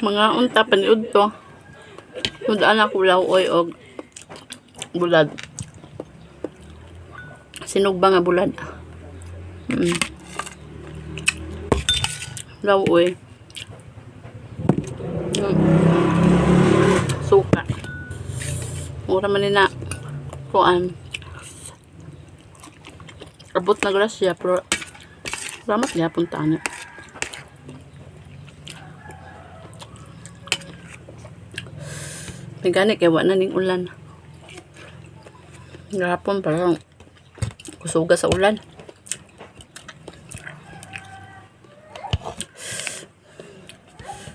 Mga unta paniud to. Mudaan ako lawoy og bulad. Sinugba nga bulad. Mm. Lawoy. Mm. Suka. Mura man na kuan. Abot na grasya pero Salamat niya punta niya. May gani kaya wala na ning ulan. Gahapon parang kusuga sa ulan.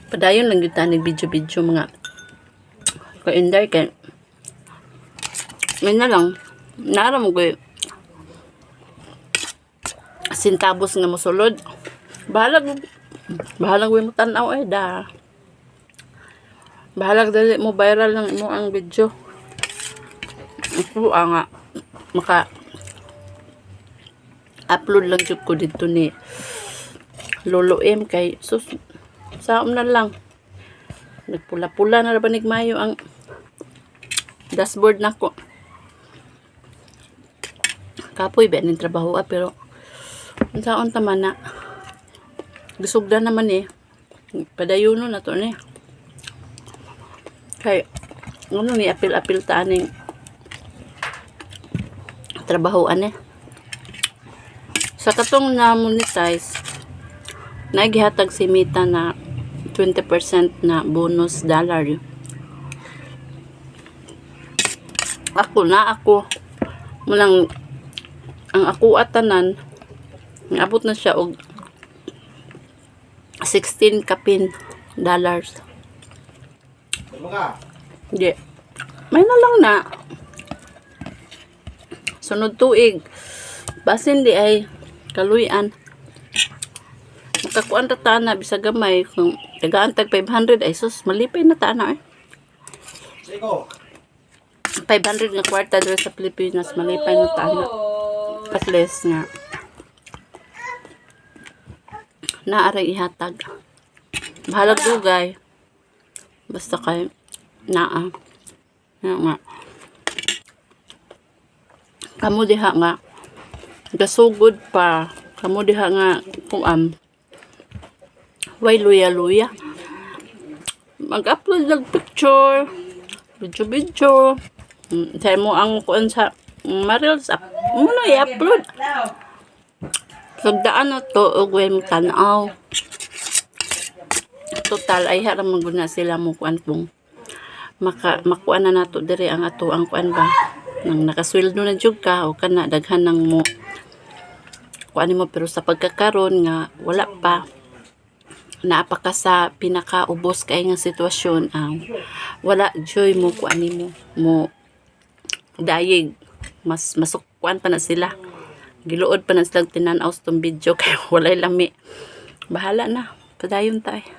Padayon lang kita nag video-video mga ka-inday kay May na lang. Nara mo ko sintabos nga mosulod. Bahalag bahalag mo tanaw eh da. Bahalag dali mo viral lang mo ang video. Ako ah, nga maka upload lang jud ko dito ni Lolo M kay sus saom na lang. Nagpula-pula na ba mayo ang dashboard nako. Kapoy ba ning trabaho ah, pero Unsaon taman na. Gisugdan naman eh. Padayuno na to ni. Kay ano ni apil-apil ta aning trabahoan eh. Sa katong na monetize, nagihatag si Mita na 20% na bonus dollar. Ako na ako. Mulang ang ako atanan Abot na siya og 16 kapin dollars. Hindi. May na lang na. Sunod tuig. Basin di ay kaluyan. Makakuan ta tana bisa gamay kung tagaan tag 500 ay sus malipay na tana eh. Siko. 500 nga kwarta dito sa Pilipinas malipay na tana. At least nga naaray ihatag. Bahalag dugay. Basta kay naa. Nga nga. Kamu diha nga gasugod pa. Kamu diha nga kuam. Way luya-luya. Mag-upload ng picture. Video-video. Mm, Sa mo ang kuan sa Marils up. Muna i-upload. Pagdaan na to, ugway mo tanaw. Total, ay harap maguna sila mo kuan kung maka, makuan na nato dire ang ato ang kuan ba. Nang nakasweldo na jud ka, o kana daghan nang mo. Kuan mo pero sa pagkakaroon nga wala pa. Naapa ka sa pinakaubos kay nga sitwasyon ang wala joy mo kuan mo mo dayeg mas masukwan pa na sila. Giluod pa na silang tinanaw sa video kaya walay lami. Bahala na. Padayon tay